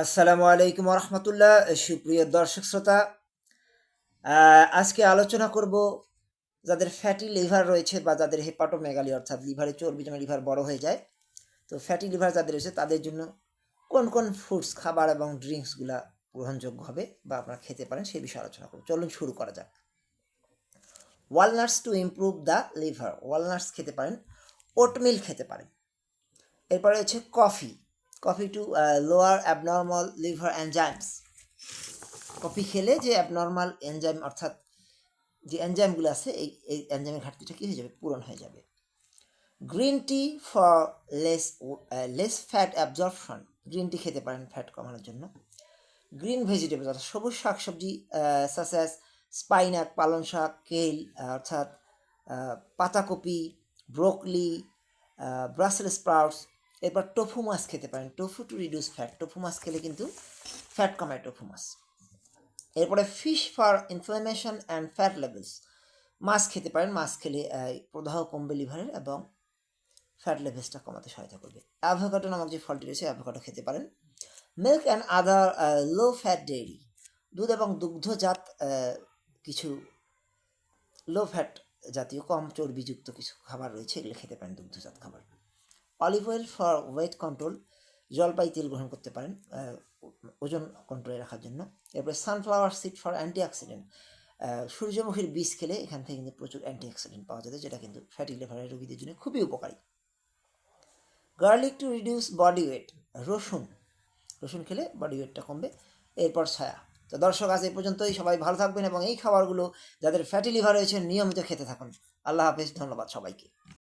আসসালামু আলাইকুম রহমতুল্লাহ সুপ্রিয় দর্শক শ্রোতা। আজকে আলোচনা করব যাদের ফ্যাটি লিভার রয়েছে বা যাদের হেপাটোমেগালি অর্থাৎ লিভারে চর্বি জমে লিভার বড় হয়ে যায়। তো ফ্যাটি লিভার যাদের রয়েছে, তাদের জন্য কোন কোন ফুডস খাবার এবং ড্রিঙ্কসগুলা গ্রহণযোগ্য হবে বা আপনারা খেতে পারেন সেই বিষয়ে আলোচনা করব। চলুন শুরু করা যাক। Walnuts to improve the liver walnuts খেতে পারেন ওটমিল খেতে পারেন। এরপরে হচ্ছে coffee coffee to lower abnormal liver enzymes coffee খেলে যে অ্যাবনর্মাল এনজাইম অর্থাৎ যে এনজাইমগুলো আছে, এই এই এনজাইমের ঘাটতিটা কী হয়ে যাবে? পূরণ হয়ে যাবে। Green tea for less less fat absorption green tea খেতে পারেন ফ্যাট কমানোর জন্য। গ্রিন ভেজিটেবল অর্থাৎ সবুজ শাকসবজি সাসাস স্পাইনাক পালং শাক কেল অর্থাৎ পাতাকপি ব্রোকলি ব্রাসেল স্প্রাউটস এরপর টোফু মাছ খেতে পারেন। Tofu to reduce fat tofu মাছ খেলে কিন্তু ফ্যাট কমায় টোফু মাছ। এরপরে fish for inflammation and fat levels মাছ খেতে পারেন। মাছ খেলে প্রদাহ কমবে লিভারের এবং ফ্যাট লেভেলসটা কমাতে সহায়তা করবে। অ্যাভোকাডো নামক যে ফলটি রয়েছে অ্যাভোকাডো খেতে পারেন। Milk and other low fat dairy দুধ এবং দুগ্ধজাত কিছু লো ফ্যাট জাতীয় কম চর্বিযুক্ত কিছু খাবার রয়েছে, এগুলো খেতে পারেন দুগ্ধজাত খাবার। Olive oil for weight control জলপাই তেল গ্রহণ করতে পারেন ওজন কন্ট্রোলে রাখার জন্য। এরপরে sunflower seed for antioxidant সূর্যমুখীর বীজ খেলে এখান থেকে কিন্তু প্রচুর অ্যান্টি অক্সিডেন্ট পাওয়া যাবে, যেটা কিন্তু ফ্যাটি লিভারের রোগীদের জন্য খুবই উপকারী। Garlic to reduce body weight রসুন। রসুন খেলে বডি ওয়েটটা কমবে, এরপর ছায়া তো দর্শক, আজ এই পর্যন্তই, সবাই ভালো থাকবেন এবং এই খাবারগুলো যাদের ফ্যাটি লিভার রয়েছে, নিয়মিত খেতে থাকুন। আল্লাহ হাফেজ, ধন্যবাদ সবাইকে।